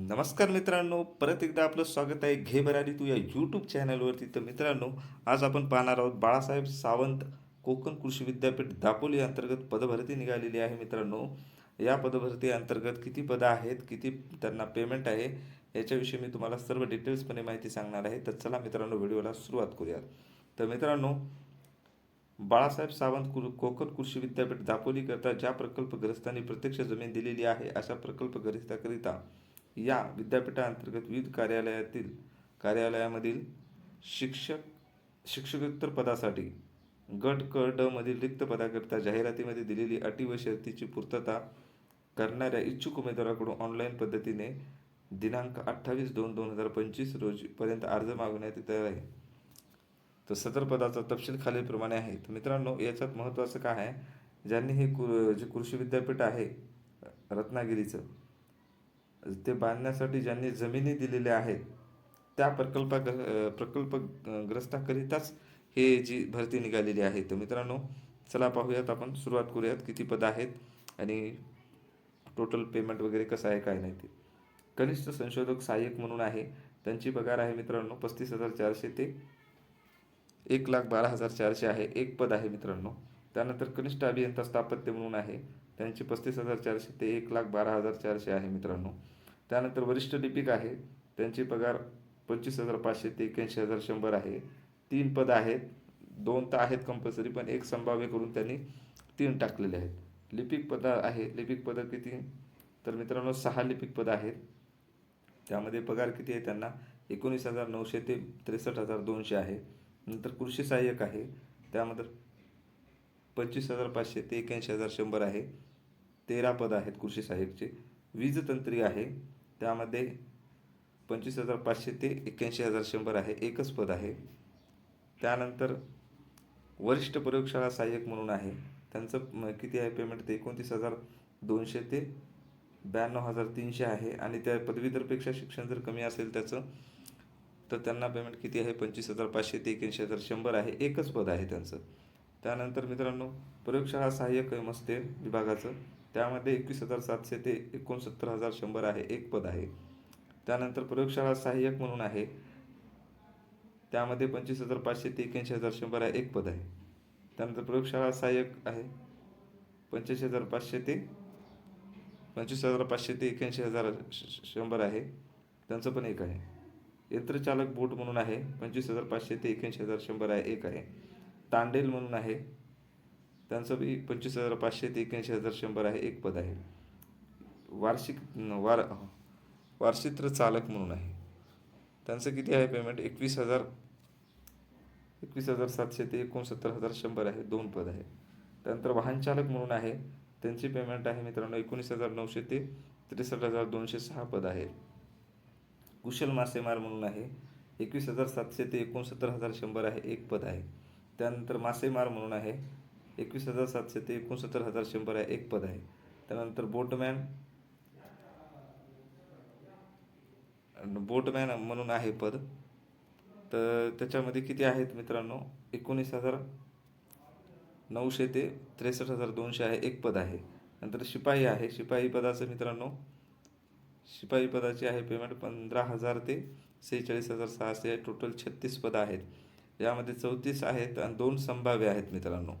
नमस्कार मित्रांनो परत एकदा आपलं स्वागत आहे घे बरारी तू या यूट्यूब चॅनलवरती तर मित्रांनो आज आपण पाहणार आहोत बाळासाहेब सावंत कोकण कृषी विद्यापीठ दापोली अंतर्गत पदभरती निघालेली आहे मित्रांनो. या पदभरती अंतर्गत किती पदं आहेत किती त्यांना पेमेंट आहे याच्याविषयी मी तुम्हाला सर्व डिटेल्सपणे माहिती सांगणार आहे. तर चला मित्रांनो व्हिडिओला सुरुवात करूयात. तर मित्रांनो बाळासाहेब सावंत कुर कोकण कृषी विद्यापीठ दापोलीकरता ज्या प्रकल्पग्रस्तांनी प्रत्यक्ष जमीन दिलेली आहे अशा प्रकल्पग्रस्ताकरिता या विद्यापीठाअंतर्गत विविध कार्यालयातील कार्यालयामधील शिक्षक शिक्षकोत्तर पदासाठी गट क ड मधील रिक्त पदाकरिता जाहिरातीमध्ये दिलेली अटी व शर्तीची पूर्तता करणाऱ्या इच्छुक उमेदवाराकडून ऑनलाईन पद्धतीने दिनांक अठ्ठावीस दोन दोन हजार पंचवीस रोजीपर्यंत अर्ज मागवण्यात येत आहे. तर सदर पदाचा तपशील खालीलप्रमाणे आहे. तर मित्रांनो याच्यात महत्त्वाचं काय आहे? ज्यांनी हे कृ जे कृषी विद्यापीठ आहे रत्नागिरीचं ते बांधण्यासाठी ज्यांनी जमिनी दिलेल्या आहेत त्या प्रकल्प प्रकल्पग्रस्ताकरिताच हे जी भरती निघालेली आहे. तर मित्रांनो चला पाहूयात आपण सुरुवात करूयात किती पदं आहेत आणि टोटल पेमेंट वगैरे कसं आहे काय नाही ते. कनिष्ठ संशोधक सहाय्यक म्हणून आहे. त्यांची पगार आहे मित्रांनो पस्तीस हजार चारशे ते एक लाख बारा हजार चारशे आहे. एक पद आहे मित्रांनो. त्यानंतर कनिष्ठ अभियंता स्थापत्य म्हणून आहे. त्यांची पस्तीस हजार चारशे ते एक लाख बारा हजार चारशे आहे मित्रांनो. त्यानंतर वरिष्ठ लिपिक आहे. त्यांची पगार पंचवीस हजार पाचशे ते एक्याऐंशी हजार शंभर आहे. तीन पद आहेत. दोन तर आहेत कंपल्सरी पण एक संभाव्य करून त्यांनी तीन टाकलेले आहेत. लिपिक पद आहे. लिपिक पदं किती? तर मित्रांनो सहा लिपिक पद आहेत. त्यामध्ये पगार किती आहे त्यांना? एकोणीस हजार नऊशे ते त्रेसष्ट हजार दोनशे आहे. नंतर कृषी सहाय्यक आहे. त्यामध्ये पंचवीस हजार पाचशे ते एक्याऐंशी हजार शंभर आहे. तेरा पद आहेत कृषी सहाय्यकचे. वीजतंत्री आहे. त्यामध्ये पंचवीस हजार पाचशे ते एक्याऐंशी हजार शंभर आहे. एकच पद आहे. त्यानंतर वरिष्ठ प्रयोगशाळा सहाय्यक म्हणून आहे. त्यांचं म- किती आहे पेमेंट ते? एकोणतीस हजार दोनशे ते ब्याण्णव हजार तीनशे आहे. आणि त्या पदवीधरपेक्षा शिक्षण जर कमी असेल त्याचं तर त्यांना पेमेंट किती आहे? पंचवीस हजार पाचशे ते एक्याऐंशी हजार शंभर आहे. एकच पद आहे त्यांचं. त्यानंतर मित्रांनो प्रयोगशाळा सहाय्यक असते विभागाचं. त्यामध्ये एकवीस हजार सातशे ते एकोणसत्तर हजार शंभर आहे एक पद आहे. त्यानंतर प्रयोगशाळा सहाय्यक म्हणून आहे. त्यामध्ये पंचवीस हजार पाचशे ते एक्याऐंशी हजार शंभर आहे एक पद आहे. त्यानंतर प्रयोगशाळा सहाय्यक आहे. पंच्याऐंशी हजार पाचशे ते पंचवीस हजार पाचशे ते एक्याऐंशी हजार श- शंभर आहे. त्यांचं पण एक आहे. यंत्रचालक बोट म्हणून आहे पंचवीस हजार पाचशे ते एक्याऐंशी हजार शंभर आहे एक आहे. तांडेल म्हणून आहे. त्यांचं बी पंचवीस हजार पाचशे ते एक्याऐंशी हजार शंभर आहे एक पद आहे. वार्षिक वार वार्षित्र चालक म्हणून आहे. त्यांचं किती आहे पेमेंट एकवीस हजार एकवीस हजार सातशे ते एकोणसत्तर हजार शंभर आहे दोन पद आहे. त्यानंतर वाहन चालक म्हणून आहे त्यांची पेमेंट आहे मित्रांनो एकोणीस हजार नऊशे ते त्रेसष्ट हजार दोनशे सहा पद आहे. कुशल मासेमार म्हणून आहे एकवीस हजार सातशे ते एकोणसत्तर हजार शंभर आहे एक पद आहे. त्यानंतर मासेमार म्हणून आहे एकवीस हजार सातशे ते एकोणसत्तर हजार शंभर आहे एक पद आहे. त्यानंतर बोटमॅन बोटमॅन म्हणून आहे पद. तर त्याच्यामध्ये किती आहेत मित्रांनो? एकोणीस हजार नऊशे ते त्रेसष्ट हजार दोनशे आहे एक पद आहे. नंतर शिपाई आहे. शिपाई पदाचं मित्रांनो शिपाई पदाची आहे पेमेंट पंधरा हजार ते सेहेचाळीस हजार सहाशे टोटल छत्तीस पदं आहेत. यामध्ये चौतीस आहेत आणि दोन संभाव्य आहेत मित्रांनो.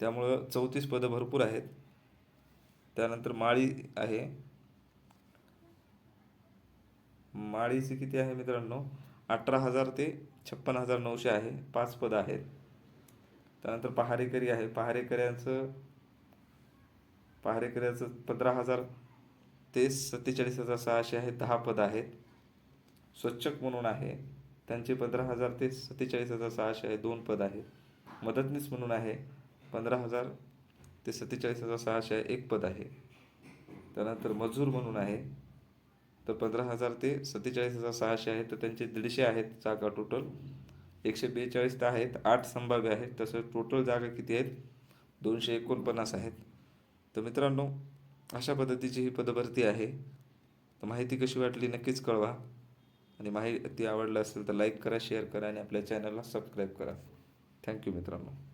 त्यामुळं चौतीस पदं भरपूर आहेत. त्यानंतर माळी आहे. माळीचे किती आहे मित्रांनो? अठरा हजार ते छप्पन हजार नऊशे आहे. पाच पदं आहेत. त्यानंतर पहारेकरी आहे. पहारेकऱ्यांचं पहारेकऱ्याचं पंधरा हजार ते सत्तेचाळीस हजार सहाशे आहे. दहा पदं आहेत. स्वच्छक म्हणून आहे. त्यांचे पंधरा हजार ते सत्तेचाळीस हजार सहाशे आहे. दोन पद आहेत. मदतनीस म्हणून आहे. पंधरा हजार ते सत्तेचाळीस हजार सहाशे एक पद आहे. त्यानंतर मजूर म्हणून आहे. तर पंधरा हजार ते सत्तेचाळीस हजार सहाशे आहेत. तर त्यांचे दीडशे आहेत जागा टोटल एकशे बेचाळीस तर आहेत. आठ संभाव्य आहेत. तसं टोटल जागा किती आहेत? दोनशे एकोणपन्नास आहेत. तर मित्रांनो अशा पद्धतीची ही पदभरती आहे. तर माहिती कशी वाटली नक्कीच कळवा. आणि माहिती आवडलं असेल तर लाईक करा शेअर करा आणि आपल्या चॅनलला सबस्क्राईब करा. थँक्यू मित्रांनो.